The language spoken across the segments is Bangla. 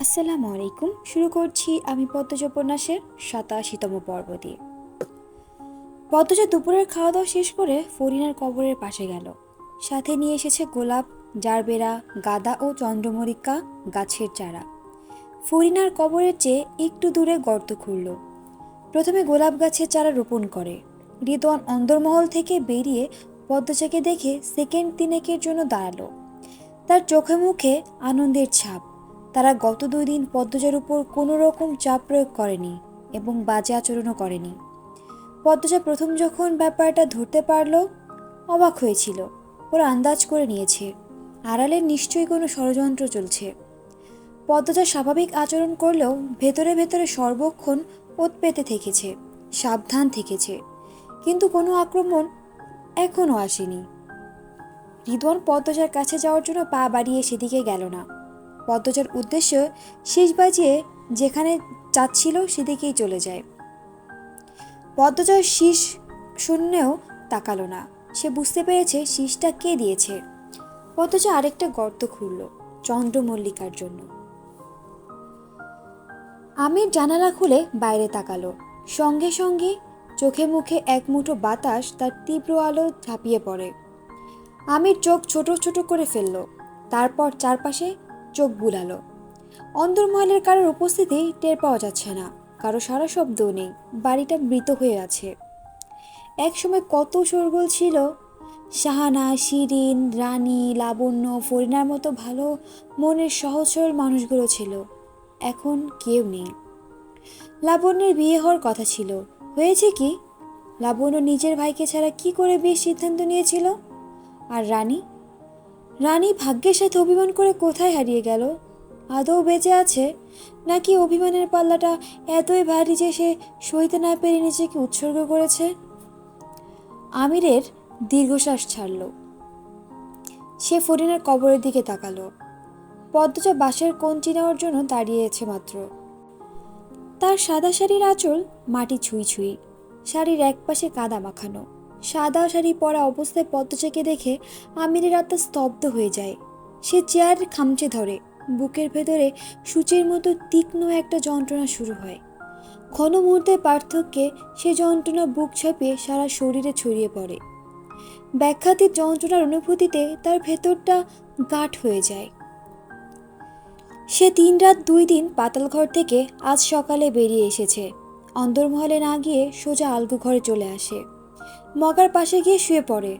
আসসালামু আলাইকুম। শুরু করছি আমি পদ্মজ উপন্যাসের সাতাশিতম পর্ব দিয়ে। পদ্মজা দুপুরের খাওয়া দাওয়া শেষ করে ফরিনার কবরের পাশে গেল। সাথে নিয়ে এসেছে গোলাপ, জারবেরা, গাদা ও চন্দ্রমল্লিকা গাছের চারা। ফরিনার কবরের চেয়ে একটু দূরে গর্ত খুঁড়ল প্রথমে গোলাপ গাছের চারা রোপণ করে। রিদওয়ান অন্দরমহল থেকে বেরিয়ে পদ্মজাকে দেখে সেকেন্ড তিনেকের জন্য দাঁড়াল। তার চোখে মুখে আনন্দের ছাপ। তারা গত দুই দিন পদ্মজার উপর কোনো রকম চাপ প্রয়োগ করেনি এবং বাজে আচরণও করেনি। পদ্মজা প্রথম যখন ব্যাপারটা ধরতে পারল, অবাক হয়েছিল। ওরা আন্দাজ করে নিয়েছে, আড়ালে নিশ্চয়ই কোনো ষড়যন্ত্র চলছে। পদ্মজা স্বাভাবিক আচরণ করলেও ভেতরে ভেতরে সর্বক্ষণ ওত পেতে থেকেছে, সাবধান থেকেছে। কিন্তু কোনো আক্রমণ এখনও আসেনি। রিদওয়ান পদ্মজার কাছে যাওয়ার জন্য পা বাড়িয়ে সেদিকে গেল না। পদ্মজার উদ্দেশ্য শেষ বাজিয়ে যেখানে চাচ্ছিল সেদিকেই চলে যায়। পদ্মজার শীষ শূন্যেও তাকালো না। সে বুঝতে পেরেছে শীষটা কে দিয়েছে। পদ্মজা আরেকটা গর্ত খুলল চন্দ্রমল্লিকার জন্য। আমির জানালা খুলে বাইরে তাকালো। সঙ্গে সঙ্গে চোখে মুখে এক মুঠো বাতাস তার তীব্র আলো ঝাঁপিয়ে পড়ে। আমির চোখ ছোট ছোট করে ফেলল। তারপর চারপাশে চোখ বুলালো। অন্দরমহলের কারোর উপস্থিতি টের পাওয়া যাচ্ছে না। কারও সারা শব্দও নেই। বাড়িটা মৃত হয়ে আছে। একসময় কত শোরগোল ছিল। শাহানা, শিরিন, রানী, লাবণ্য, ফরিনার মতো ভালো, মনের সহজ, সরল মানুষগুলো ছিল। এখন কেউ নেই। লাবণ্যের বিয়ে হওয়ার কথা ছিল। হয়েছে কি? লাবণ্য নিজের ভাইকে ছাড়া কি করে বিয়ের সিদ্ধান্ত নিয়েছিল? আর রানী? রানী ভাগ্যের সাথে অভিমান করে কোথায় হারিয়ে গেল? আদৌ বেঁচে আছে? নাকি অভিমানের পাল্লাটা এতই ভারী যে সে সইতে না পেরে নিজেকে উৎসর্গ করেছে? আমিরের দীর্ঘশ্বাস ছাড়ল। সে ফরিনার কবরের দিকে তাকালো। পদ্মজা বাঁশের কঞ্চি নেওয়ার জন্য দাঁড়িয়েছে মাত্র। তার সাদা শাড়ির আঁচল মাটি ছুঁই ছুঁই। শাড়ির একপাশে কাদা মাখানো। সাদা শাড়ি পরা অবস্থায় পদ্মজাকে দেখে আমিরের আত্মা স্তব্ধ হয়ে যায়। সে চেয়ার খামচে ধরে, বুকের ভেতরে সূচের মতো তীক্ষ্ণ একটা যন্ত্রণা শুরু হয়। ক্ষণ মুহূর্তের পার্থক্যে সে যন্ত্রণা বুক ছাপিয়ে সারা শরীরে ছড়িয়ে পড়ে। ব্যাখ্যাতীত যন্ত্রণার অনুভূতিতে তার ভেতরটা গাঢ় হয়ে যায়। সে তিন রাত দুই দিন পাতালঘর থেকে আজ সকালে বেরিয়ে এসেছে। অন্দরমহলে না গিয়ে সোজা আলগু ঘরে চলে আসে। মগার পাশে গিয়ে শুয়ে পড়ে।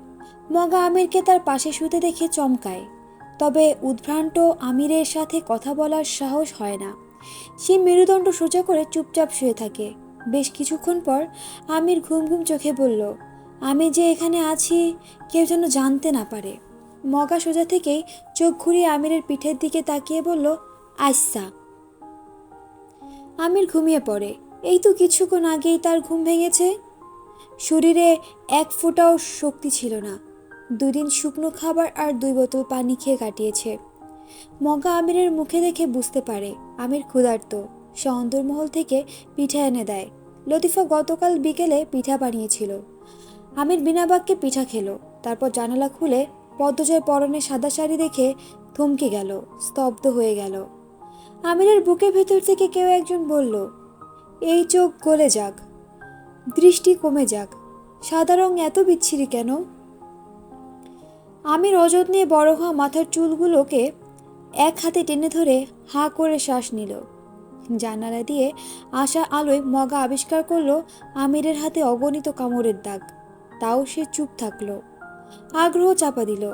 মগা আমিরকে তার পাশে শুতে দেখে চমকায়। তবে উদ্ভ্রান্ত আমিরের সাথে কথা বলার সাহস হয় না। সে মেরুদণ্ড সোজা করে চুপচাপ শুয়ে থাকে। বেশ কিছুক্ষণ পর আমির ঘুম ঘুম চোখে বলল, আমি যে এখানে আছি, কেউ যেন জানতে না পারে। মগা সোজা থেকেই চোখ ঘুরিয়ে আমিরের পিঠের দিকে তাকিয়ে বলল, আইসা। আমির ঘুমিয়ে পড়ে। এই তো কিছুক্ষণ আগেই তার ঘুম ভেঙেছে। শরীরে এক ফোঁটাও শক্তি ছিল না। দুদিন শুকনো খাবার আর দুই বোতল পানি খেয়ে কাটিয়েছে। মগা আমিরের মুখে দেখে বুঝতে পারে, আমির ক্ষুধার্ত। সে অন্দরমহল থেকে পিঠা এনে দেয়। লতিফা গতকাল বিকেলে পিঠা বানিয়েছিল। আমির বিনা বাক্যে পিঠা খেলো। তারপর জানালা খুলে পদ্মজয় পরনে সাদা শাড়ি দেখে থমকে গেল, স্তব্ধ হয়ে গেল। আমিরের বুকের ভেতর থেকে কেউ একজন বলল, এই চোখ গলে যাক। দৃষ্টি কমে যাক। সাদা রং এত বিচ্ছিরি কেন? আমির অযত্নে বড় হওয়া মাথার চুলগুলোকে এক হাতে টেনে ধরে হাঁ করে শ্বাস নিল। জানালা দিয়ে আসা আলোয় মগা আবিষ্কার করল আমিরের হাতে অগণিত কামড়ের দাগ। তাও সে চুপ থাকল। আগ্রহ চাপা দিল।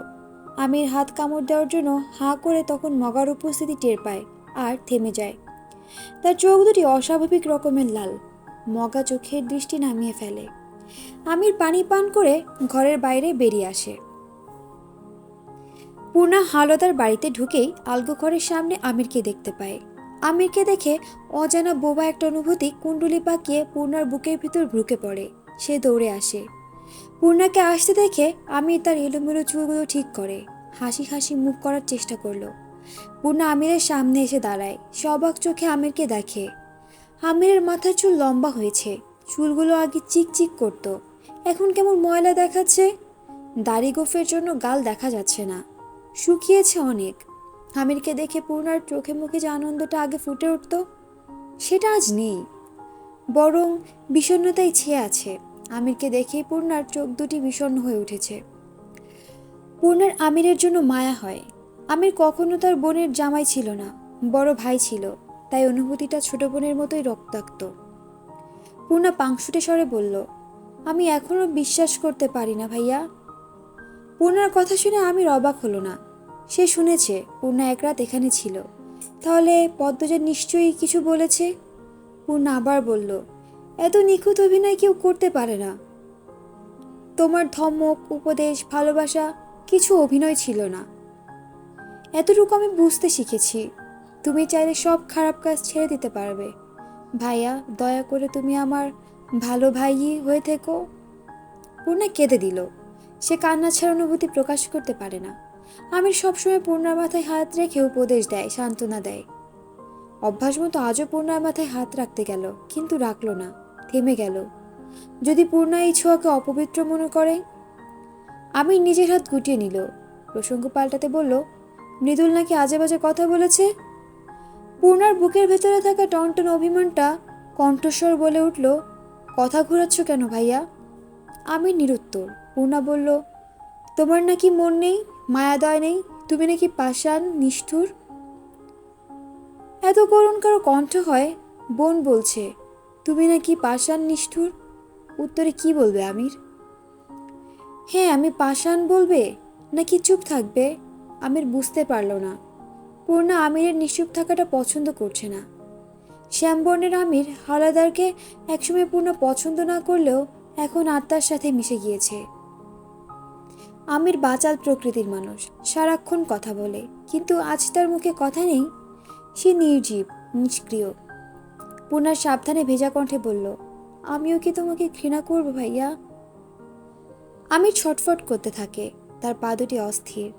আমির হাত কামড় দেওয়ার জন্য হাঁ করে তখন মগার উপস্থিতি টের পায় আর থেমে যায়। তার চোখ দুটি অস্বাভাবিক রকমের লাল। মগা চোখের দৃষ্টি নামিয়ে ফেলে। আমির পানি পান করে ঘরের বাইরে বেরিয়ে আসে। পূর্ণা হালদার বাড়িতে ঢুকেই আলগো ঘরের সামনে আমিরকে দেখতে পায়। আমিরকে দেখে অজানা বোবা একটা অনুভূতি কুণ্ডলি পাকিয়ে পূর্ণার বুকের ভিতর ঢুকে পড়ে। সে দৌড়ে আসে। পূর্ণাকে আসতে দেখে আমির তার এলোমেলো চুলগুলো ঠিক করে, হাসি হাসি মুখ করার চেষ্টা করল। পূর্ণা আমিরের সামনে এসে দাঁড়ায়, সবাক চোখে আমিরকে দেখে। আমিরের মাথার চুল লম্বা হয়েছে, চুলগুলো আগে চিকচিক করতো, এখন কেমন ময়লা দেখাচ্ছে? দাড়ি গোফের জন্য গাল দেখা যাচ্ছে না, শুকিয়েছে অনেক। আমিরকে দেখে পূর্ণার চোখে মুখে যে আনন্দটা আগে ফুটে উঠত, সেটা আজ নেই। বরং বিষণ্ণতাই ছেয়ে আছে, আমিরকে দেখেই পূর্ণার চোখ দুটি বিষণ্ণ হয়ে উঠেছে। পূর্ণার আমিরের জন্য মায়া হয়। আমির কখনো তার বোনের জামাই ছিল না, বড় ভাই ছিল। তাই অনুভূতিটা ছোট বোনের মতোই রক্তাক্ত। পূর্ণা পাংশুটে স্বরে বলল, আমি এখনও বিশ্বাস করতে পারি না ভাইয়া। পূর্ণার কথা শুনে আমির অবাক হলো না। সে শুনেছে পূর্ণা এক রাত এখানে ছিল। তাহলে পদ্মজা নিশ্চয়ই কিছু বলেছে? পূর্ণা আবার বলল, এত নিখুঁত অভিনয় কেউ করতে পারে না। তোমার ধমক, উপদেশ, ভালোবাসা, কিছু অভিনয় ছিল না। এতটুকু আমি বুঝতে শিখেছি। তুমি চাইলে সব খারাপ কাজ ছেড়ে দিতে পারবে। ভাইয়া, দয়া করে তুমি আমার ভালো ভাইই হয়ে থেকো। পূর্ণা কেঁদে দিল। সে কান্না ছাড়া অনুভূতি প্রকাশ করতে পারে না। আমির সবসময় পূর্ণার মাথায় হাত রেখে উপদেশ দেয়, সান্ত্বনা দেয়। অভ্যাস মতো আজও পূর্ণার মাথায় হাত রাখতে গেল, কিন্তু রাখল না, থেমে গেল। যদি পূর্ণা এই ছোঁয়াকে অপবিত্র মনে করে? আমি নিজের হাত গুটিয়ে নিল। প্রসঙ্গ পাল্টাতে বলল, মৃদুল নাকি আজে বাজে কথা বলেছে? পূর্ণার বুকের ভেতরে থাকা টনটন অভিমানটা কণ্ঠস্বর বলে উঠল, কথা ঘোরাচ্ছ কেন ভাইয়া? আমি নিরুত্তর। পূর্ণা বলল, তোমার নাকি মন নেই, মায়াদয় নেই, তুমি নাকি পাষাণ, নিষ্ঠুর? এত করুণ কারও কণ্ঠ হয়, বোন বলছে, তুমি নাকি পাষাণ, নিষ্ঠুর? উত্তরে কি বলবে আমির? হ্যাঁ আমি পাষাণ বলবে, নাকি চুপ থাকবে? আমির বুঝতে পারল না। পূর্ণা আমিরের নিশ্চুপ থাকাটা পছন্দ করছে না। শ্যামবর্ণের আমির হালাদারকে একসময় পূর্ণ পছন্দ না করলেও এখন আত্মার সাথে মিশে গিয়েছে। আমির বাচাল প্রকৃতির মানুষ, সারাক্ষণ কথা বলে, কিন্তু আজ তার মুখে কথা নেই। সে নির্জীব, নিষ্ক্রিয়। পূর্ণার সাবধানে ভেজা কণ্ঠে বলল, আমিও কি তোমাকে ঘৃণা করব ভাইয়া? আমির ছটফট করতে থাকে, তার পা দুটি অস্থির।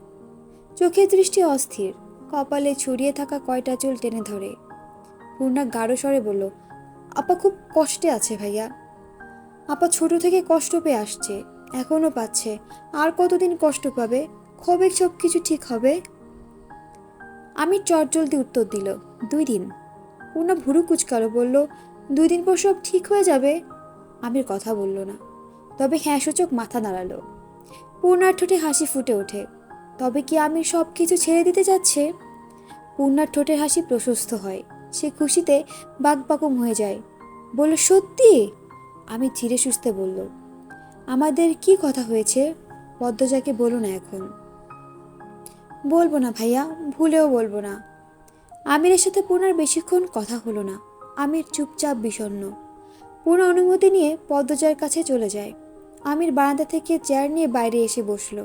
চোখের দৃষ্টি অস্থির। কপালে ছড়িয়ে থাকা কয়টা চুল টেনে ধরে। পূর্ণা গাঢ় স্বরে বলল, আপা খুব কষ্টে আছে ভাইয়া। আপা ছোট থেকে কষ্ট পেয়ে আসছে এখনও পাচ্ছে। আর কতদিন কষ্ট পাবে? কবে সব কিছু ঠিক হবে? আমি চটজলদি উত্তর দিল, দুই দিন। পূর্ণা ভুরু কুচকালো, বলল, দুই দিন পর সব ঠিক হয়ে যাবে? আমির কথা বলল না। তবে হ্যাঁ সূচক মাথা নাড়ালো। পূর্ণার ঠোঁটে হাসি ফুটে ওঠে। তবে কি আমির সব কিছু ছেড়ে দিতে যাচ্ছে? পূর্ণার ঠোঁটের হাসি প্রশস্ত হয়। সে খুশিতে বাকবাকুম হয়ে যায়। বলল, সত্যি? আমি ধীরে সুস্থে বলল, আমাদের কি কথা হয়েছে? পদ্মজাকে বলো না এখন। বলব না ভাইয়া, ভুলেও বলব না। আমিরের সাথে পূর্ণার বেশিক্ষণ কথা হলো না। আমির চুপচাপ বিষণ্ণ। পূর্ণ অনুমতি নিয়ে পদ্মজার কাছে চলে যায়। আমির বারান্দা থেকে চেয়ার নিয়ে বাইরে এসে বসল।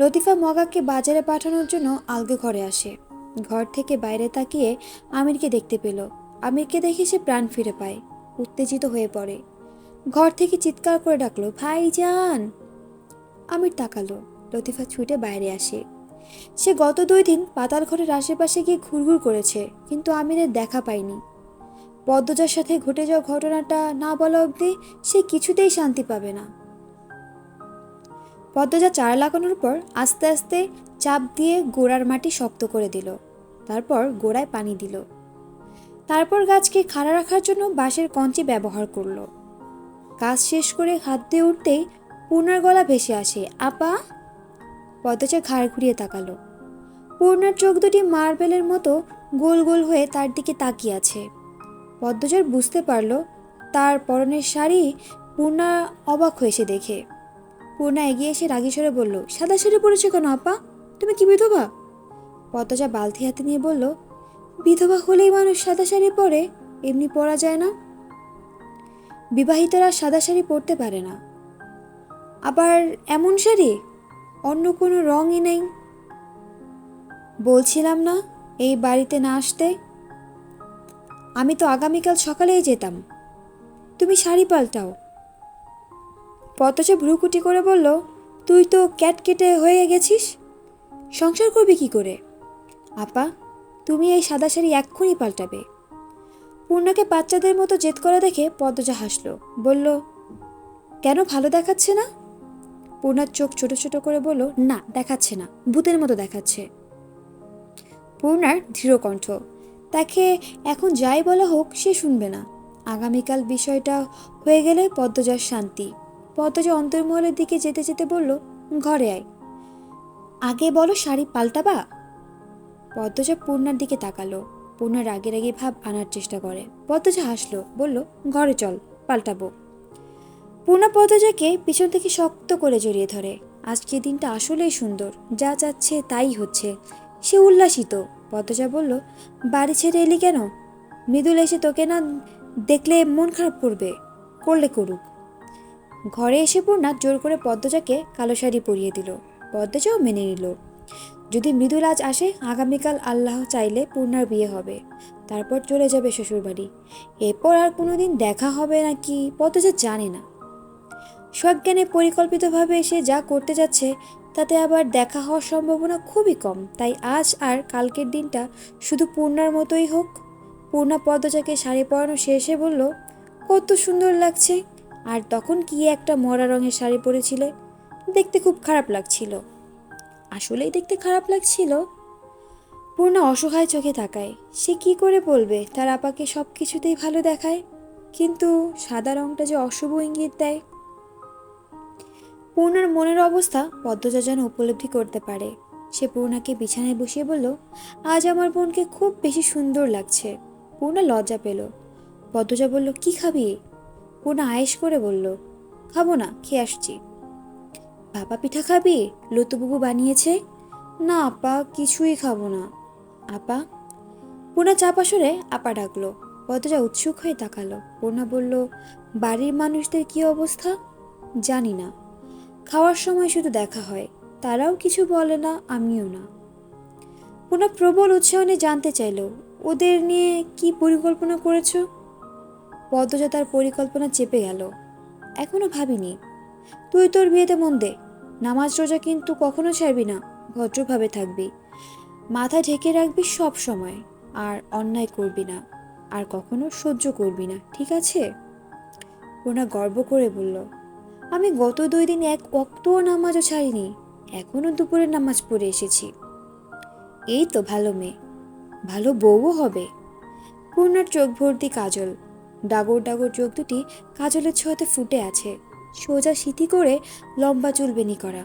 লতিফা মগাকে বাজারে পাঠানোর জন্য আলগে ঘরে আসে। ঘর থেকে বাইরে তাকিয়ে আমিরকে দেখতে পেল। আমিরকে দেখে সে প্রাণ ফিরে পায়। উত্তেজিত হয়ে পড়ে। ঘর থেকে চিৎকার করে ডাকলো, ভাইজান! আমির তাকালো। লতিফা ছুটে বাইরে আসে। সে গত দুই দিন পাতাল ঘরের আশেপাশে গিয়ে ঘুরঘুর করেছে, কিন্তু আমিরের দেখা পায়নি। পদ্মজার সাথে ঘটে যাওয়া ঘটনাটা না বলা অবধি সে কিছুতেই শান্তি পাবে না। পদ্মজা চারা লাগানোর পর আস্তে আস্তে চাপ দিয়ে গোড়ার মাটি শক্ত করে দিল। তারপর গোড়ায় পানি দিল। তারপর গাছকে খাড়া রাখার জন্য বাঁশের কঞ্চি ব্যবহার করল। কাজ শেষ করে হাত দিয়ে উঠতেই পূর্ণার গলা ভেসে আসে, আপা! পদ্মজা ঘাড় ঘুরিয়ে তাকালো। পূর্ণার চোখ দুটি মার্বেলের মতো গোল গোল হয়ে তার দিকে তাকিয়ে আছে। পদ্মজার বুঝতে পারল, তার পরনের শাড়ি পূর্ণা অবাক হয়েছে দেখে। পূর্ণা এগিয়ে এসে রাগী স্বরে বলল, সাদা শাড়ি পরেছো কেন আপা? তুমি কি বিধবা? পদ্মজা বালতি হাতে নিয়ে বলল, বিধবা হলেই মানুষ সাদা শাড়ি পরে, এমনি পরা যায় না। বিবাহিতরা সাদা শাড়ি পরতে পারে না। আবার এমন শাড়ি? অন্য কোনো রঙই নেই। বলছিলাম না, এই বাড়িতে না আসতে। আমি তো আগামীকাল সকালেই যেতাম। তুমি শাড়ি পাল্টাও। পদ্মজা ভ্রুকুটি করে বলল, তুই তো ক্যাট কেটে হয়ে গেছিস। সংসার করবি কি করে? আপা, তুমি এই সাদা শাড়ি এক্ষুনি পাল্টাবে। পূর্ণাকে বাচ্চাদের মতো জেদ করা দেখে পদ্মজা হাসলো, বলল, কেন ভালো দেখাচ্ছে না? পূর্ণার চোখ ছোট ছোট করে বলল, না, দেখাচ্ছে না, ভূতের মতো দেখাচ্ছে। পূর্ণার দৃঢ় কণ্ঠ, তাকে এখন যাই বলা হোক, সে শুনবে না। আগামীকাল বিষয়টা হয়ে গেলে পদ্মজার শান্তি। পদ্মজা অন্তর্মহলের দিকে যেতে যেতে বলল, ঘরে আয়। আগে বলো শাড়ি পাল্টাবা? পদ্মজা পূর্ণার দিকে তাকালো। পূর্ণা রাগে রাগে ভাব আনার চেষ্টা করে। পদ্মজা হাসলো, বলল, ঘরে চল, পাল্টাবো। পূর্ণা পদ্মজাকে পিছন থেকে শক্ত করে জড়িয়ে ধরে। আজকে দিনটা আসলেই সুন্দর, যা চাচ্ছে তাই হচ্ছে। সে উল্লাসিত। পদ্মজা বলল, বাড়ি ছেড়ে এলি কেন? মৃদুল এসে তোকে না দেখলে মন খারাপ করবে। করলে করুক। ঘরে এসে পূর্ণা জোর করে পদ্মজাকে কালো শাড়ি পরিয়ে দিল। পদ্মজাও মেনে নিল। যদি মৃদুল আজ আসে, আগামীকাল আল্লাহ চাইলে পূর্ণার বিয়ে হবে। তারপর চলে যাবে শ্বশুরবাড়ি। এরপর আর কোনোদিন দেখা হবে নাকি, পদ্মজা জানে না। সজ্ঞানে পরিকল্পিতভাবে সে যা করতে যাচ্ছে, তাতে আবার দেখা হওয়ার সম্ভাবনা খুবই কম। তাই আজ আর কালকের দিনটা শুধু পূর্ণার মতোই হোক। পূর্ণা পদ্মজাকে শাড়ি পরানো শেষে বলল, কত সুন্দর লাগছে আর তখন কি একটা মরা রঙের শাড়ি পরেছিলে? দেখতে খুব খারাপ লাগছিল। আসলেই দেখতে খারাপ লাগছিল? পূর্ণা অসহায় চোখে তাকায়। সে কি করে বলবে? তার আপাকে সব কিছুতেই ভালো দেখায়। কিন্তু সাদা রংটা যে অশুভ ইঙ্গিত দেয়। পূর্ণার মনের অবস্থা পদ্মজা যেন উপলব্ধি করতে পারে। সে পূর্ণাকে বিছানায় বসিয়ে বলল, আজ আমার বোনকে খুব বেশি সুন্দর লাগছে। পূর্ণা লজ্জা পেল। পদ্মজা বলল, কি খাবি? পূর্ণা আয়েস করে বলল, খাব না, খেয়ে আসছি। ভাপা পিঠা খাবি? লতুবাবু বানিয়েছে? না, আপা, কিছুই খাব না। আপা? পূর্ণা চাপা সরে আপা ডাকলো। পদ্মজা উৎসুক হয়ে তাকালো। পূর্ণা বলল, বাড়ির মানুষদের কি অবস্থা? জানি না। খাওয়ার সময় শুধু দেখা হয়। তারাও কিছু বলে না, আমিও না। পূর্ণা প্রবল উৎসাহনে জানতে চাইল, ওদের নিয়ে কি পরিকল্পনা করেছ? পদ্মজা তার পরিকল্পনা চেপে গেল। এখনও ভাবিনি। তুই তোর বিয়েতে মন দে। নামাজ রোজা কিন্তু কখনো ছাড়বি না। ভদ্রভাবে থাকবি। মাথা ঢেকে রাখবি সব সময়। আর অন্যায় করবি না। আর কখনো সহ্য করবি না। ঠিক আছে? পূর্ণা গর্ব করে বলল, আমি গত দুই দিন এক অক্তও নামাজও ছাড়িনি। এখনও দুপুরে নামাজ পড়ে এসেছি। এই তো ভালো মেয়ে। ভালো বউও হবে। পূর্ণার চোখ ভর্তি কাজল। ডাগর ডাগর চোখ দুটি কাজলের ছোঁয়াতে ফুটে আছে। সোজা সিথি করে লম্বা চুল বেনি করা।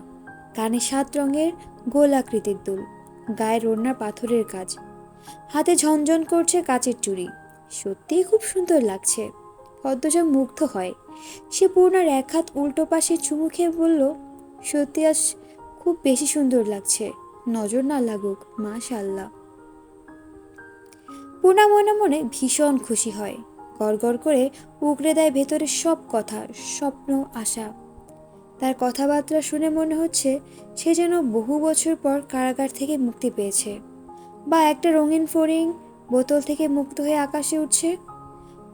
কানে সাত রঙের গোল আকৃতির দুল। গায়ে রন্নার পাথরের কাজ। হাতে ঝনঝন করছে কাচের চুড়ি। সত্যিই খুব সুন্দর লাগছে। পদ্মজা মুগ্ধ হয়। সে পূর্ণার এক হাত উল্টো পাশে চুমু খেয়ে বলল, সত্যি আজ খুব বেশি সুন্দর লাগছে। নজর না লাগুক মাশাল্লাহ পূর্ণা মনে মনে ভীষণ খুশি হয়। গড় করে উগড়ে দেয় ভেতরের সব কথা, স্বপ্ন, আশা। তার কথাবার্তা শুনে মনে হচ্ছে সে যেন বহু বছর পর কারাগার থেকে মুক্তি পেয়েছে বা একটা রঙিন ফড়িং বোতল থেকে মুক্ত হয়ে আকাশে উঠছে।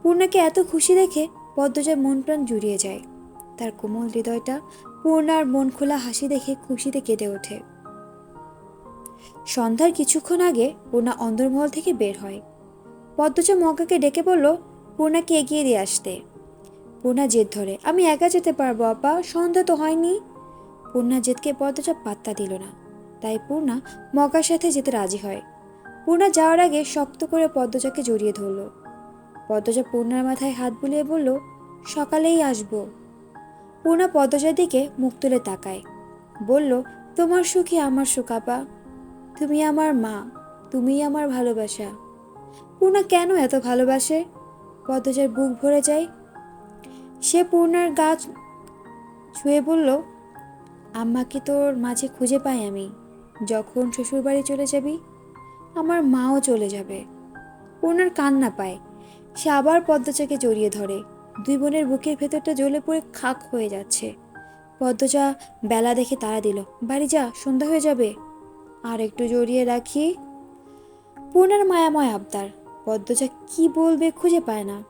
পূর্ণাকে এত খুশি দেখে পদ্মজার মন প্রাণ জুড়িয়ে যায়। তার কোমল হৃদয়টা পূর্ণার মন খোলা হাসি দেখে খুশিতে কেঁদে ওঠে। সন্ধ্যার কিছুক্ষণ আগে পূর্ণা অন্দরমহল থেকে বের হয়। পদ্মজা মগাকে ডেকে বলল পূর্ণাকে এগিয়ে দিয়ে আসতে। পূর্ণা জেদ ধরে, আমি একা যেতে পারব, আপা সন্ধ্যা তো হয়নি? পূর্ণা জেদকে পদ্মজা পাত্তা দিল না। তাই পূর্ণা মগার সাথে যেতে রাজি হয়। পূর্ণা যাওয়ার আগে শক্ত করে পদ্মজাকে জড়িয়ে ধরল। পদ্মজা পূর্ণার মাথায় হাত বুলিয়ে বলল, সকালেই আসব। পূর্ণা পদ্মজার দিকে মুখ তুলে তাকায়। বলল, তোমার সুখে আমার সুখ, আপা। তুমি আমার মা। তুমি আমার ভালোবাসা। পূর্ণা কেন এত ভালোবাসে? পদ্মজার বুক ভরে যায়। সে পূর্ণার গাছ ছুঁয়ে বলল আম্মাকে তোর মাঝে খুঁজে পাই আমি, যখন শ্বশুরবাড়ি চলে যাবি, আমার মাও চলে যাবে। পূর্ণার কান্না পায়। সে আবার পদ্মজাকে জড়িয়ে ধরে। দুই বোনের বুকের ভেতরটা জ্বলে পড়ে খাক হয়ে যাচ্ছে। পদ্মজা বেলা দেখে তারা দিল, বাড়ি যা, সন্ধ্যা হয়ে যাবে। আর একটু জড়িয়ে রাখি পূর্ণার মায়াময় আবদার। পদ্মজা কি বলবে খুঁজে পায় না।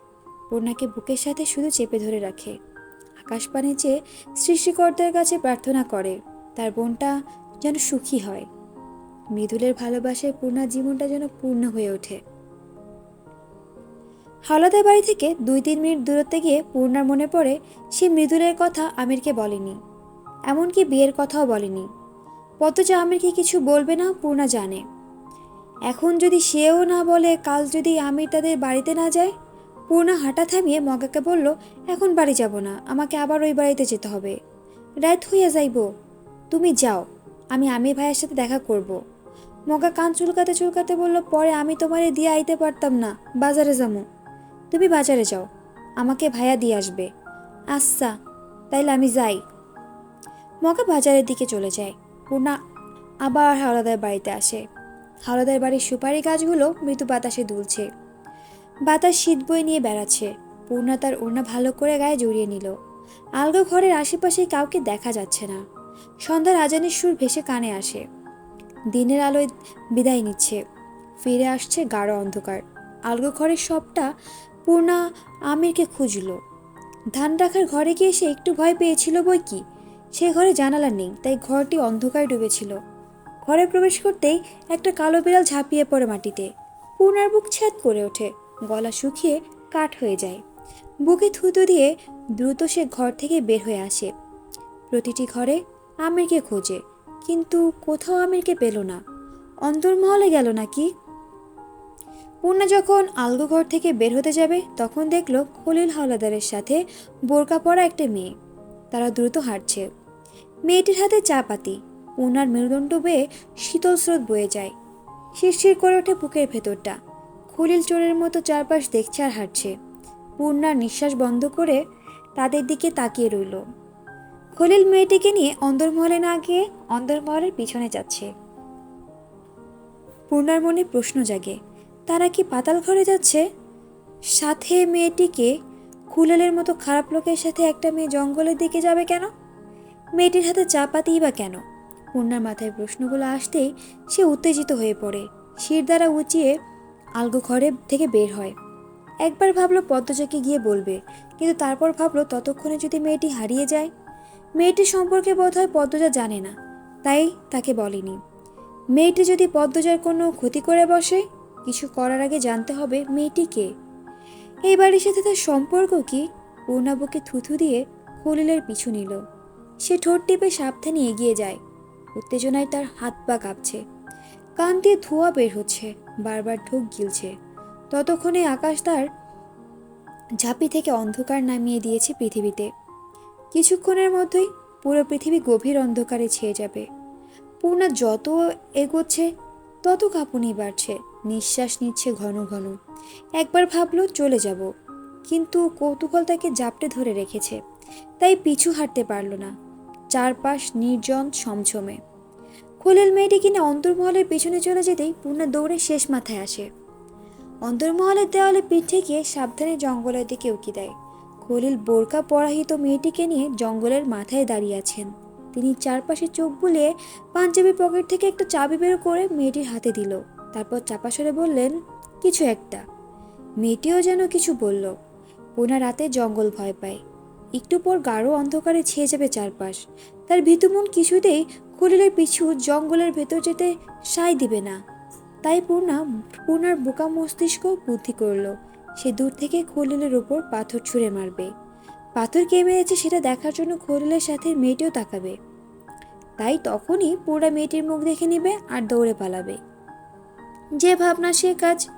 পূর্ণাকে বুকের সাথে শুধু চেপে ধরে রাখে। আকাশ পানে চেয়ে সৃষ্টিকর্তার কাছে প্রার্থনা করে, তার বোনটা যেন সুখী হয়। মৃদুলের ভালোবাসায় পূর্ণার জীবনটা যেন পূর্ণ হয়ে ওঠে। হাওলাদার বাড়ি থেকে দুই তিন মিনিট দূরত্বে গিয়ে পূর্ণার মনে পড়ে, সে মৃদুলের কথা আমিরকে বলেনি। এমনকি বিয়ের কথাও বলেনি। পদ্মজা আমিরকে কিছু বলবে না পূর্ণা জানে। এখন যদি সেও না বলে, কাল যদি আমি তাদের বাড়িতে না যাই পূর্ণা হাঁটা থামিয়ে মগাকে বলল, এখন বাড়ি যাব না, আমাকে আবার ওই বাড়িতে যেতে হবে। রাত হইয়া যাইব। তুমি যাও, আমি আমির ভাইয়ের সাথে দেখা করব। মগা কান চুলকাতে চুলকাতে বলল, পরে আমি তোমারে দিয়ে আইতে পারতাম না, বাজারে যাব তুমি বাজারে যাও, আমাকে ভাইয়া দিয়ে আসবে। আচ্ছা তাইলে আমি যাই। মগা বাজারের দিকে চলে যায়। পূর্ণা আবার হাওলাদার বাড়িতে আসে। হাওলাদার বাড়ির সুপারি গাছগুলো মৃদু বাতাসে দুলছে। বাতাস শীত বই নিয়ে বেড়াচ্ছে। পূর্ণা তার ওড়না ভালো করে গায়ে জড়িয়ে নিল। আলগা ঘরের আশেপাশে কাউকে দেখা যাচ্ছে না। সন্ধ্যার আজানের সুর ভেসে কানে আসে। দিনের আলোয় বিদায় নিচ্ছে। ফিরে আসছে গাঢ় অন্ধকার। আলগো ঘরের সবটা পূর্ণা আমিরকে খুঁজল। ধান রাখার ঘরে গিয়ে সে একটু ভয় পেয়েছিল বই কি? সে ঘরে জানালা নেই, তাই ঘরটি অন্ধকারে ডুবেছিল। ঘরে প্রবেশ করতেই একটা কালো বিড়াল ঝাঁপিয়ে পড়ে মাটিতে। পূর্ণার বুক ছ্যাদ করে ওঠে, গলা শুকিয়ে কাঠ হয়ে যায়। বুকে থুতু দিয়ে দ্রুত সে ঘর থেকে বের হয়ে আসে। প্রতিটি ঘরে আমিরকে খোঁজে, কিন্তু কোথাও আমিরকে পেল না। অন্তর্মহলে গেল নাকি? পূর্ণা যখন আলগো ঘর থেকে বের হতে যাবে, তখন দেখল খলিল হাওলাদারের সাথে বোরকা পরা একটা মেয়ে। তারা দ্রুত হাঁটছে। মেয়েটির হাতে চা পাতি। পূর্ণার মেরুদণ্ড বেয়ে শীতল স্রোত বয়ে যায়। শিরশির করে ওঠে বুকের ভেতরটা। খলিল চোরের মতো চারপাশ দেখছে আর হাঁটছে। পূর্ণার নিঃশ্বাস বন্ধ করে তাদের দিকে তাকিয়ে রইল। খলিল মেয়েটিকে নিয়ে অন্দরমহলে না গিয়ে অন্দরমহলের পিছনে যাচ্ছে। পূর্ণার মনে প্রশ্ন জাগে, তারা কি পাতাল ঘরে যাচ্ছে? সাথে মেয়েটিকে খুলেলের মতো খারাপ লোকের সাথে একটা মেয়ে জঙ্গলের দিকে যাবে কেন? মেয়েটির হাতে চা পাতিই বা কেন? পূর্ণার মাথায় প্রশ্নগুলো আসতেই সে উত্তেজিত হয়ে পড়ে। শির দ্বারা উঁচিয়ে আলগো ঘরে থেকে বের হয়। একবার ভাবলো পদ্মজাকে গিয়ে বলবে, কিন্তু তারপর ভাবলো ততক্ষণে যদি মেয়েটি হারিয়ে যায়? মেয়েটি সম্পর্কে বোধহয় পদ্মজা জানে না, তাই তাকে বলেনি। মেয়েটি যদি পদ্মজার কোনো ক্ষতি করে বসে, কিছু করার আগে জানতে হবে মেয়েটি কে। এই বাড়ির সাথে তার সম্পর্ক কি? পূর্ণাবুকে থুথু দিয়ে খলিলের পিছু নিল। সে ঠোঁট টিপে সাবধানে এগিয়ে যায়। উত্তেজনায় তার হাত পা কাঁপছে। কান দিয়ে ধোঁয়া বের হচ্ছে, বারবার ঢোক গিলছে। ততক্ষণে আকাশ তার ঝাঁপি থেকে অন্ধকার নামিয়ে দিয়েছে পৃথিবীতে। কিছুক্ষণের মধ্যেই পুরো পৃথিবী গভীর অন্ধকারে ছেয়ে যাবে। পূর্ণা যত এগোচ্ছে, তত কাঁপুনি বাড়ছে। নিঃশ্বাস নিচ্ছে ঘন ঘন। একবার ভাবলো, চলে যাব। কিন্তু কৌতূহল তাকে জাপটে ধরে রেখেছে। তাই পিছু হাঁটতে পারল না। চারপাশ নির্জন, ছমছমে। খলিল মেয়েটি কিনে অন্তর্মহলের পিছনে চলে যেতেই পূর্ণা দৌড়ে শেষ মাথায় আসে। অন্তর্মহলের দেওয়ালে পিঠ ঠেকিয়ে সাবধানে জঙ্গলের দিকে উকি দেয়। খলিল বোরকা পরাহিত মেয়েটিকে নিয়ে জঙ্গলের মাথায় দাঁড়িয়ে আছেন। তিনি চারপাশে চোখ বুলিয়ে পাঞ্জাবি পকেট থেকে একটা চাবি বের করে মেয়েটির হাতে দিল। তারপর চাপা সরে বললেন, কিছু একটা। মেয়েটিও যেন কিছু বলল। পোনা রাতে জঙ্গল ভয় পায়। একটু পর গাঢ় অন্ধকারে ছেয়ে যাবে চারপাশ। তার ভীতুমন কিছুতেই খলিলের পিছু জঙ্গলের ভেতর যেতে সাই দিবে না। তাই পূর্ণা, পূর্ণার বোকা মস্তিষ্ক বুদ্ধি করল। সে দূর থেকে খলিলের ওপর পাথর ছুঁড়ে মারবে। পাথর কে মেরেছে সেটা দেখার জন্য খলিলের সাথে মেয়েটিও তাকাবে। তাই তখনই পুরা মেয়েটির মুখ দেখে নেবে আর দৌড়ে পালাবে। যে ভাবনা, সে কাজ।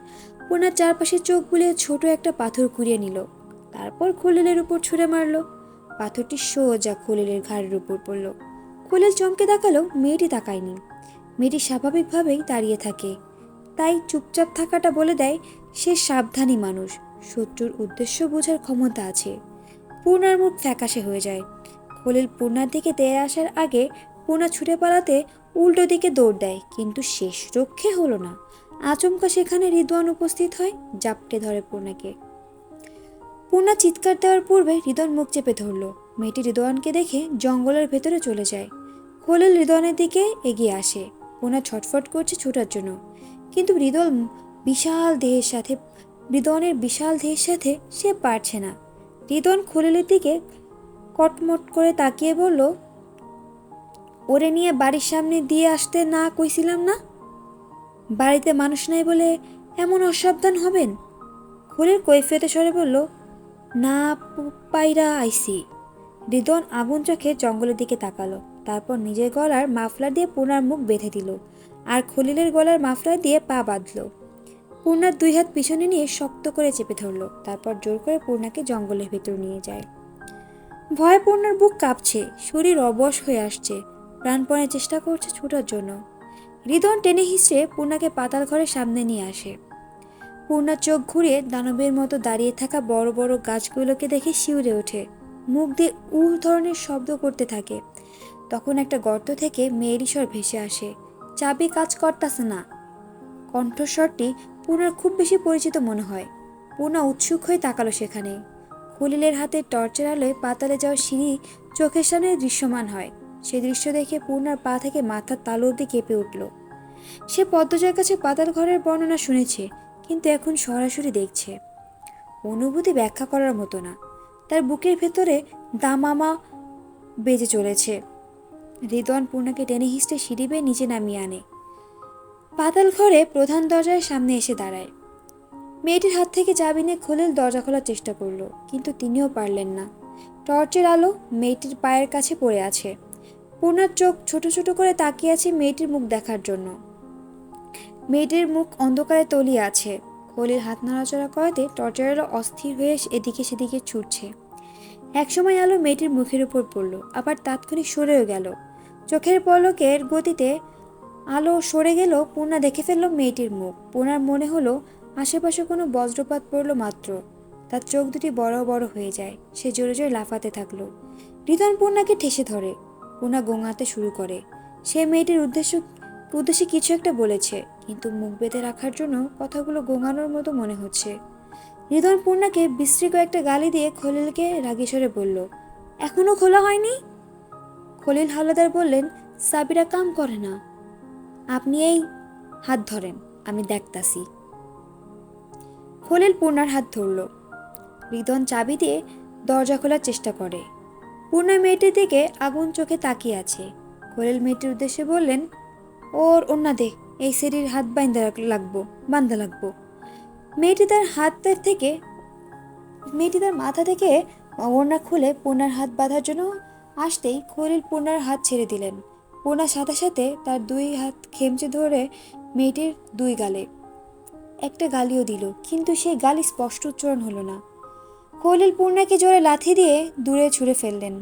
পূর্ণার চারপাশে চোখ বুলিয়ে ছোট একটা পাথর কুড়িয়ে নিল। তারপর খলিলের উপর ছুঁড়ে মারল। পাথরটি সোজা খলিলের ঘাড়ের উপর পড়ল। খলিল চমকে তাকালো মেয়েটি তাকায়নি। মেয়েটি স্বাভাবিকভাবেই দাঁড়িয়ে থাকে। তাই চুপচাপ থাকাটা বলে দেয়, সে সাবধানী মানুষ। শত্রুর উদ্দেশ্য বোঝার ক্ষমতা আছে। পূর্ণার মুখ ফ্যাকাশে হয়ে যায়। খলিল পূর্ণার দিকে তেড়ে আসার আগে পূর্ণা ছুটে পালাতে উল্টো দিকে দৌড় দেয়, কিন্তু শেষ রক্ষে হলো না। আচমকা সেখানে রিদওয়ান উপস্থিত হয়, জাপটে ধরে পূর্ণাকে। পূর্ণা চিৎকার দেওয়ার পূর্বে হৃদয় মুখ চেপে ধরল। মেয়েটি রিদওয়ানকে দেখে জঙ্গলের ভেতরে চলে যায়। খলিল হৃদয়নের দিকে এগিয়ে আসে। পূর্ণা ছটফট করছে ছোটার জন্য। কিন্তু হৃদয় বিশাল দেহের সাথে হৃদয়নের বিশাল দেহের সাথে সে পারছে না। হৃদয়ন খলিলের দিকে কটমট করে তাকিয়ে বলল, ওরে নিয়ে বাড়ির সামনে দিয়ে আসতে না কইছিলাম না? বাড়িতে মানুষ নাই বলে এমন অসাবধান হবেন? খলিল কৈফিয়তে স্বরে বলল, না পাইরা আইসি হৃদন আগুন চোখে জঙ্গলের দিকে তাকালো। তারপর নিজের গলার মাফলার দিয়ে পুনার মুখ বেঁধে দিল আর খলিলের গলার মাফলার দিয়ে পা বাঁধলো। পূর্ণার দুই হাত পিছনে নিয়ে শক্ত করে চেপে ধরলো, তারপর জোর করে পূর্ণাকে জঙ্গলের ভেতর নিয়ে যায়। ভয়ে পূর্ণার বুক কাঁপছে, শরীর অবশ হয়ে আসছে, প্রাণপণে চেষ্টা করছে ছুটার জন্য। হৃদন টেনে হিসড়ে পূর্ণাকে পাতাল ঘরের সামনে নিয়ে আসে। পূর্ণা চোখ ঘুরিয়ে দানবের মতো দাঁড়িয়ে থাকা বড় বড় গাছগুলোকে দেখে শিউরে ওঠে। মুখ দিয়ে উহ ধরনের শব্দ করতে থাকে। তখন একটা গর্ত থেকে মেয়ের স্বর ভেসে আসে। চাবি কাজ করতাছে না। কণ্ঠস্বরটি পূর্ণার খুব বেশি পরিচিত মনে হয়। পূর্ণা উৎসুক হয়ে তাকালো সেখানে। খলিলের হাতে টর্চের আলোয় পাতালে যাওয়ার সিঁড়ি চোখের সামনে দৃশ্যমান হয়। সে দৃশ্য দেখে পূর্ণার পা থেকে মাথার তালু অব্দি কেঁপে উঠল। সে পদ্মজার কাছে পাতাল ঘরের বর্ণনা শুনেছে, কিন্তু এখন সরাসরি দেখছে। অনুভূতি ব্যাখ্যা করার মতো না। তার বুকের ভেতরে দামামা বেজে চলেছে। হৃদন পূর্ণাকে টেনে হিস্টে সিঁড়ি বেয়ে নিচে নামিয়ে আনে। পাতাল ঘরে প্রধান দরজার সামনে এসে দাঁড়ায়। মেয়েটির হাত থেকে চাবি নিয়ে খোলেল দরজা খোলার চেষ্টা করল, কিন্তু তিনিও পারলেন না। টর্চের আলো মেয়েটির পায়ের কাছে পড়ে আছে। পূর্ণার চোখ ছোট ছোট করে তাকিয়ে আছে মেয়েটির মুখ দেখার জন্য। মেয়েটির মুখ অন্ধকারে তলিয়ে আছে। খলিল হাত নাড়াচড়া করাতে টর্চের আলো অস্থির হয়ে এদিকে সেদিকে ছুটছে। একসময় আলো মেয়েটির মুখের উপর পড়ল, আবার তাৎক্ষণিক সরেও গেল। চোখের পলকের গতিতে আলো সরে গেল পূর্ণা দেখে ফেলল মেয়েটির মুখ। পূর্ণার মনে হলো আশেপাশে কোনো বজ্রপাত পড়ল মাত্র। তার চোখ দুটি বড় বড় হয়ে যায়। সে জোরে জোরে লাফাতে থাকল। রিতন পূর্ণাকে ঠেসে ধরে। পূর্ণা গোঙাতে শুরু করে। সে মেয়েটির উদ্দেশ্য উদ্দেশ্যে কিছু একটা বলেছে, কিন্তু মুখ বেঁধে রাখার জন্য কথাগুলো গোঙানোর মতো মনে হচ্ছে। হৃদন পূর্ণাকে বিশ্রী কয়েকটা গালি দিয়ে খলিলকে রাগেশ্বরে বলল, এখনও খোলা হয়নি? খলিল হাওলাদার বললেন, সাবিরা কাম করে না। আপনি এই হাত ধরেন, আমি দেখতাছি। খলিল পূর্ণার হাত ধরল। রিদন চাবি দিয়ে দরজা খোলার চেষ্টা করে। পূর্ণা মেয়েটির দিকে আগুন চোখে তাকিয়ে আছে। খলিল মেয়েটির উদ্দেশ্যে বললেন, ওর অন্যা দে, এই সেরির হাত বাইন্দা লাগবো বান্ধা লাগবো। মেয়েটি তার হাতের থেকে, মেয়েটি তার মাথা থেকে ওড়না খুলে পূর্ণার হাত বাঁধার জন্য আসতেই খলিল পূর্ণার হাত ছেড়ে দিলেন। পূর্ণার সাথে সাথে তার দুই হাত খেমচে ধরে মেয়েটির দুই গালে একটা গালিও দিল, কিন্তু সেই গালি স্পষ্ট উচ্চারণ হলো না। খলিল পূর্ণাকে জোরে লাথি দিয়ে দূরে ছুঁড়ে ফেললেন।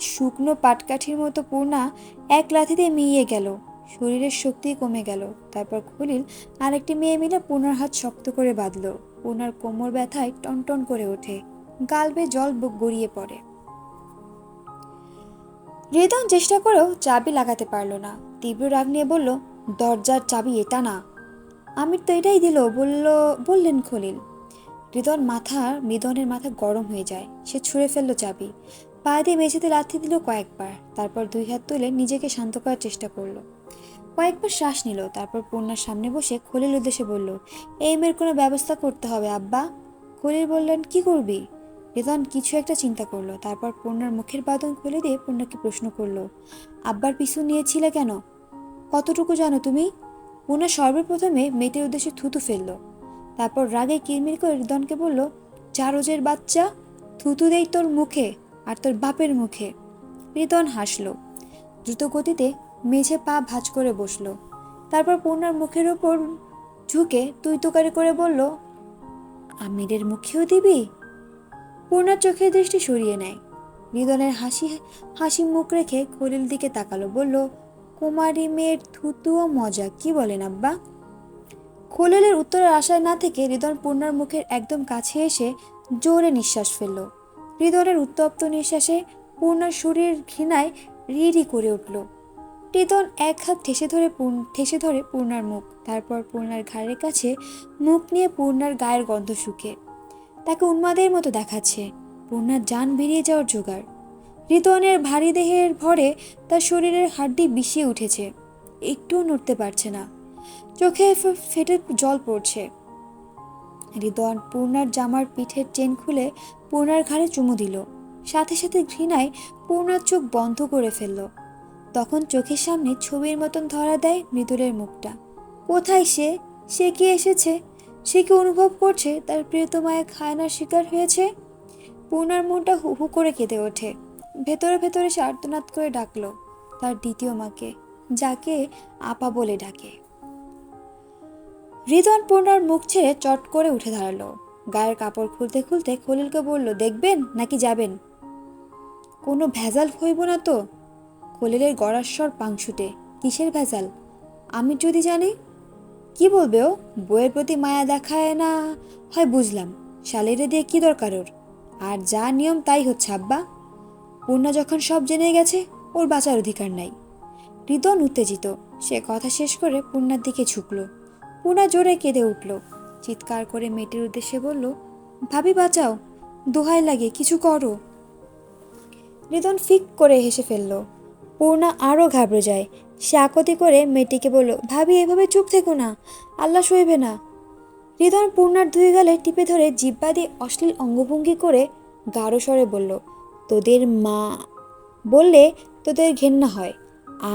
শুকনো পাটকাঠির মতো পূর্ণা এক লাথিতে মিইয়ে গেল। শরীরের শক্তি কমে গেল। তারপর খলিল আরেকটি মেয়ে মিলে পূর্ণার হাত শক্ত করে বাঁধল। পূর্ণার কোমর ব্যথায় টনটন করে ওঠে। গালবে জল গড়িয়ে পড়ে। রেদন চেষ্টা করেও চাবি লাগাতে পারল না। তীব্র রাগ নিয়ে বলল, দরজার চাবি এটা না। আমির তো এটাই দিল, বলল, বললেন খলিল। হৃদন মাথা মৃদনের মাথা গরম হয়ে যায়। সে ছুঁড়ে ফেলল চাবি। পা দিয়ে মেঝেতে লাথি দিল কয়েকবার। তারপর দুই হাত তুলে নিজেকে শান্ত করার চেষ্টা করল। কয়েকবার শ্বাস নিল। তারপর পূর্ণার সামনে বসে খলিল উদ্দেশ্যে বলল, এই মেয়ের কোনো ব্যবস্থা করতে হবে, আব্বা? খলিল বললেন, কি করবি? রেদন কিছু একটা চিন্তা করল, তারপর পূর্ণার মুখের বাদন খুলে দিয়ে পূর্ণাকে প্রশ্ন করল, আব্বার পিছু নিয়েছিলে কেন? কতটুকু জানো তুমি? পূর্ণা সর্বপ্রথমে মেয়েটির উদ্দেশ্যে থুতু ফেলল, তারপর রাগে কিরমির করে রিদনকে বলল চারোজের বাচ্চা, থুতু দেই তোর মুখে আর তোর বাপের মুখে। রিদন হাসলো, দ্রুত গতিতে মেঝে পা ভাঁজ করে বসল, তারপর পূর্ণার মুখের ওপর ঝুঁকে তুই তুকারি করে বলল, আমিরের মুখেও দিবি পূর্ণার চোখের দৃষ্টি সরিয়ে নেয়। হৃদনের হাসি হাসি মুখ রেখে খলিল দিকে তাকালো, বলল, কুমারী মেয়ের থুতুও মজা, কি বলেন আব্বা? খলিলের উত্তরের আশায় না থেকে হৃদন পূর্ণার মুখের একদম কাছে এসে জোরে নিঃশ্বাস ফেলল। হৃদনের উত্তপ্ত নিঃশ্বাসে পূর্ণার শরীর ঘৃণায় রিরি করে উঠল। রিদন এক হাত ঠেসে ধরে ঠেসে ধরে পূর্ণার মুখ, তারপর পূর্ণার ঘাড়ের কাছে মুখ নিয়ে পূর্ণার গায়ের গন্ধ শুকে। তাকে উন্মাদের মতো দেখাচ্ছে। পূর্ণার যান বেরিয়ে যাওয়ার জোগাড়। রিদনের ভারী দেহের ভরে তার শরীরের হাড্ডি বিষিয়ে উঠেছে। একটুও নড়তে পারছে না। চোখে ফেটে জল পড়ছে। হৃদন পূর্ণার জামার পিঠের চেন খুলে পূর্ণার ঘাড়ে চুমু দিল। সাথে সাথে ঘৃণায় পূর্ণার চোখ বন্ধ করে ফেলল। তখন চোখের সামনে ছবির মতন ধরা দেয় মৃদুলের মুখটা। কোথায় সে? সে কি এসেছে? সে কি অনুভব করছে? তার প্রিয়তমায় খায়নার শিকার হয়েছে? পূর্ণার মনটা হু হু করে কেঁদে ওঠে। ভেতরে ভেতরে সে আর্তনাদ করে ডাকলো। তার দ্বিতীয় মাকে, যাকে আপা বলে ডাকে। হৃদন পূর্ণার মুখ ছেড়ে চট করে উঠে দাঁড়াল। গায়ের কাপড় খুলতে খুলতে খলিলকে বলল, দেখবেন নাকি যাবেন? কোনো ভেজাল হইব না তো? খলিলের গড়ার স্বর পাংশুটে। কিসের ভেজাল? আমি যদি জানি কি বলবে ও? বইয়ের প্রতি মায়া দেখায় না? হয় বুঝলাম, শালেরে দিয়ে কি দরকার ওর? আর যা নিয়ম তাই হচ্ছে, আব্বা। পূর্ণা যখন সব জেনে গেছে, ওর বাঁচার অধিকার নাই। হৃদন উত্তেজিত, সে কথা শেষ করে পূর্ণার দিকে ঝুঁকল। পূর্ণা জোরে কেঁদে উঠল, চিৎকার করে মেয়েটির উদ্দেশ্যে বলল, ভাবি, বাঁচাও, দোহাই লাগে, কিছু করো। হৃদন ফিক করে হেসে ফেলল। পূর্ণা আরও ঘাবড়ে যায় সে আকতি করে মেয়েটিকে বলল, ভাবি, এভাবে চুপ থেকো না। আল্লাহ সইবে না। হৃদয় পূর্ণার দুই গালে টিপে ধরে জিব্বা দিয়ে অশ্লীল অঙ্গভঙ্গি করে গাঢ় স্বরে বলল, তোদের মা বললে তোদের ঘেন্না হয়,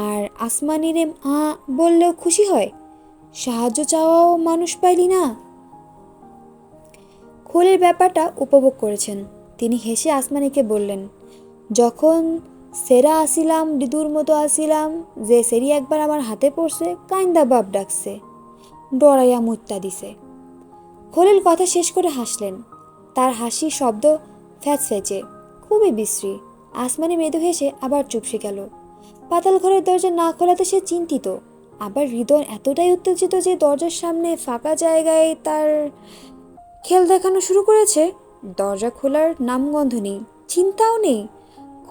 আর আসমানিরে মা বললেও খুশি হয়? সাহায্য চাওয়াও মানুষ পাইলি না? খোলের ব্যাপারটা উপভোগ করেছেন। তিনি হেসে আসমানিকে বললেন, যখন সেরা আসিলাম ডিদুর মতো আসিলাম, যে সেরি একবার আমার হাতে পড়ছে, কাইন্দা বাপ ডাকছে, ডরাইয়া মুত্তা দিছে। খলিল কথা শেষ করে হাসলেন। তার হাসির শব্দ ফ্যাচ ফেচে খুবই বিশ্রী। আসমানি মৃদু হেসে আবার চুপসে গেল। পাতাল ঘরের দরজা না খোলাতে সে চিন্তিত। আবার হৃদয় এতটাই উত্তেজিত যে দরজার সামনে ফাঁকা জায়গায় তার খেল দেখানো শুরু করেছে। দরজা খোলার নামগন্ধ নেই, চিন্তাও নেই।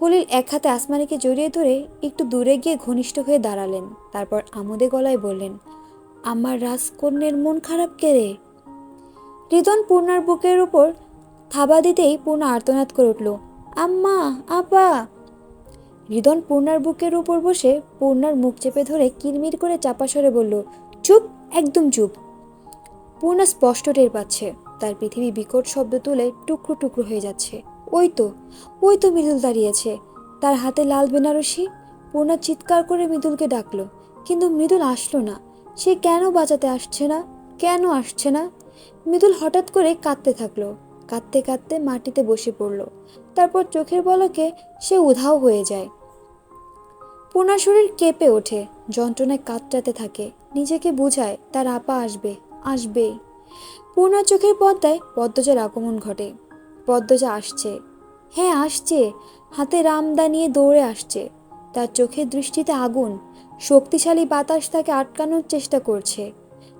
খলিল এক হাতে আসমানিকে জড়িয়ে ধরে একটু দূরে গিয়ে ঘনিষ্ঠ হয়ে দাঁড়ালেন। তারপর আমোদে গলায় বললেন, আমার রাজকন্যের মন খারাপ কে রে? রিদন পূর্ণার বুকের উপর থাবা দিতেই পূর্ণা আর্তনাদ করে উঠল, আম্মা, আপা! রিদন পূর্ণার বুকের উপর বসে পূর্ণার মুখ চেপে ধরে কিরমির করে চাপা সরে বলল, চুপ, একদম চুপ! পূর্ণা স্পষ্ট টের পাচ্ছে, তার পৃথিবী বিকট শব্দ তুলে টুকরো টুকরো হয়ে যাচ্ছে। ওই তো ওই তো মৃদুল দাঁড়িয়েছে। তার হাতে লাল বেনারসি, পূর্ণা চিৎকার করে মৃদুলকে ডাকলো। কিন্তু মৃদুল আসলো না। সে কেন বাঁচাতে আসছে না? কেন আসছে না? মৃদুল হঠাৎ করে কাঁদতে থাকল। কাঁদতে কাঁদতে মাটিতে বসে পড়ল। তারপর চোখের বলকে সে উধাও হয়ে যায়। পূর্ণার শরীর কেঁপে ওঠে। যন্ত্রণায় কাতরাতে থাকে। নিজেকে বুঝায়, তার আপা আসবে, আসবেই। পূর্ণার চোখের পদ্মায় পদ্মজার আগমন ঘটে। পদ্মজা আসছে। হ্যাঁ আসছে। হাতে রামদা নিয়ে দৌড়ে আসছে। তার চোখের দৃষ্টিতে আগুন। শক্তিশালী বাতাস তাকে আটকানোর চেষ্টা করছে।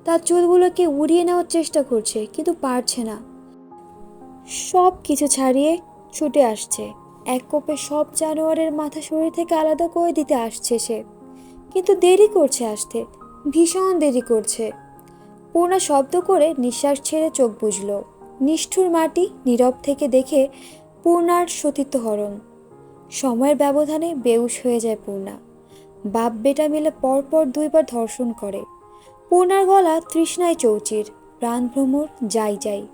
তার চুলগুলোকে উড়িয়ে নেওয়ার চেষ্টা করছে, কিন্তু পারছে না। সব কিছু ছাড়িয়ে ছুটে আসছে। এক কোপে সব জানোয়ারের মাথা শরীর থেকে আলাদা করে দিতে আসছে সে। কিন্তু দেরি করছে আসতে। ভীষণ দেরি করছে। পূর্ণা শব্দ করে নিঃশ্বাস ছেড়ে চোখ বুঝল নিষ্ঠুর মাটি নীরব থেকে দেখে পূর্ণার সতীত্ব হরণ। সময়ের ব্যবধানে বেউস হয়ে যায় পূর্ণা। বাপ বেটা মিলে পরপর দুইবার ধর্ষণ করে। পূর্ণার গলা তৃষ্ণায় চৌচির, প্রাণ ভ্রমর যাই যাই।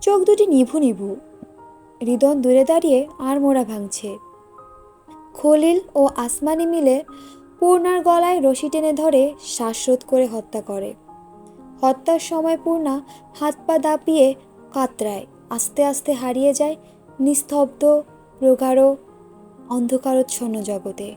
চোখ দুটি নিভু নিভু। হৃদন দূরে দাঁড়িয়ে আর মোড়া ভাঙছে। খলিল ও আসমানি মিলে পূর্ণার গলায় রশি টেনে ধরে শ্বাসরোধ করে হত্যা করে। হত্যার সময় পূর্ণা হাত পা দাপিয়ে কাতরায় আস্তে আস্তে হারিয়ে যায় নিস্তব্ধ প্রগাঢ় অন্ধকারচ্ছন্ন জগতে।